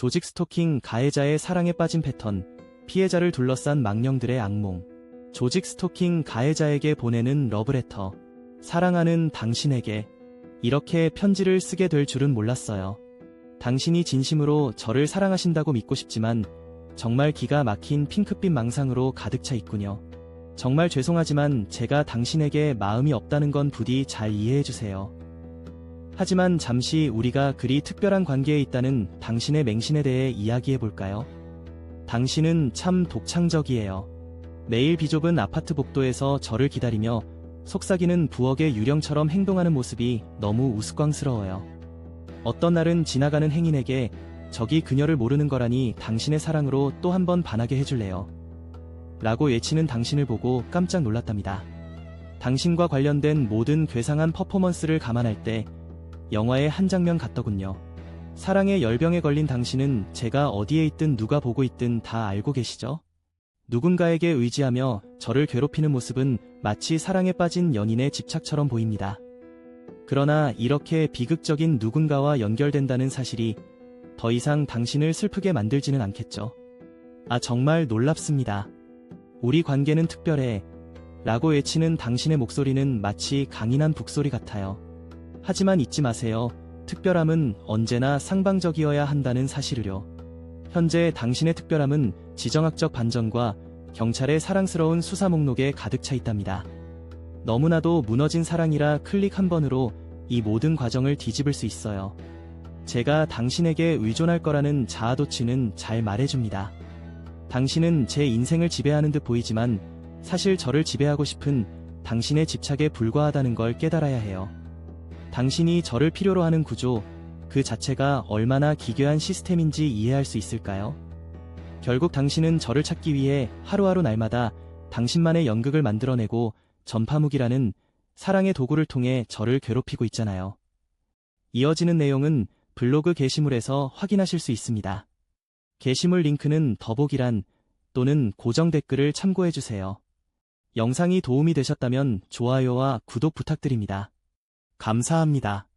조직 스토킹 가해자의 사랑에 빠진 패턴, 피해자를 둘러싼 망령들의 악몽. 조직 스토킹 가해자에게 보내는 러브레터. 사랑하는 당신에게 이렇게 편지를 쓰게 될 줄은 몰랐어요. 당신이 진심으로 저를 사랑하신다고 믿고 싶지만 정말 기가 막힌 핑크빛 망상으로 가득 차 있군요. 정말 죄송하지만 제가 당신에게 마음이 없다는 건 부디 잘 이해해 주세요. 하지만 잠시 우리가 그리 특별한 관계에 있다는 당신의 맹신에 대해 이야기해 볼까요? 당신은 참 독창적이에요. 매일 비좁은 아파트 복도에서 저를 기다리며 속삭이는 부엌의 유령처럼 행동하는 모습이 너무 우스꽝스러워요. 어떤 날은 지나가는 행인에게 저기 그녀를 모르는 거라니 당신의 사랑으로 또 한 번 반하게 해줄래요. 라고 외치는 당신을 보고 깜짝 놀랐답니다. 당신과 관련된 모든 괴상한 퍼포먼스를 감안할 때 영화의 한 장면 같더군요. 사랑의 열병에 걸린 당신은 제가 어디에 있든 누가 보고 있든 다 알고 계시죠? 누군가에게 의지하며 저를 괴롭히는 모습은 마치 사랑에 빠진 연인의 집착처럼 보입니다. 그러나 이렇게 비극적인 누군가와 연결된다는 사실이 더 이상 당신을 슬프게 만들지는 않겠죠. 아, 정말 놀랍습니다. 우리 관계는 특별해. 라고 외치는 당신의 목소리는 마치 강인한 북소리 같아요. 하지만 잊지 마세요. 특별함은 언제나 상방적이어야 한다는 사실을요. 현재 당신의 특별함은 지정학적 반전과 경찰의 사랑스러운 수사 목록에 가득 차 있답니다. 너무나도 무너진 사랑이라 클릭 한 번으로 이 모든 과정을 뒤집을 수 있어요. 제가 당신에게 의존할 거라는 자아도취는 잘 말해줍니다. 당신은 제 인생을 지배하는 듯 보이지만 사실 저를 지배하고 싶은 당신의 집착에 불과하다는 걸 깨달아야 해요. 당신이 저를 필요로 하는 구조, 그 자체가 얼마나 기괴한 시스템인지 이해할 수 있을까요? 결국 당신은 저를 찾기 위해 하루하루 날마다 당신만의 연극을 만들어내고 전파무기라는 사랑의 도구를 통해 저를 괴롭히고 있잖아요. 이어지는 내용은 블로그 게시물에서 확인하실 수 있습니다. 게시물 링크는 더보기란 또는 고정 댓글을 참고해주세요. 영상이 도움이 되셨다면 좋아요와 구독 부탁드립니다. 감사합니다.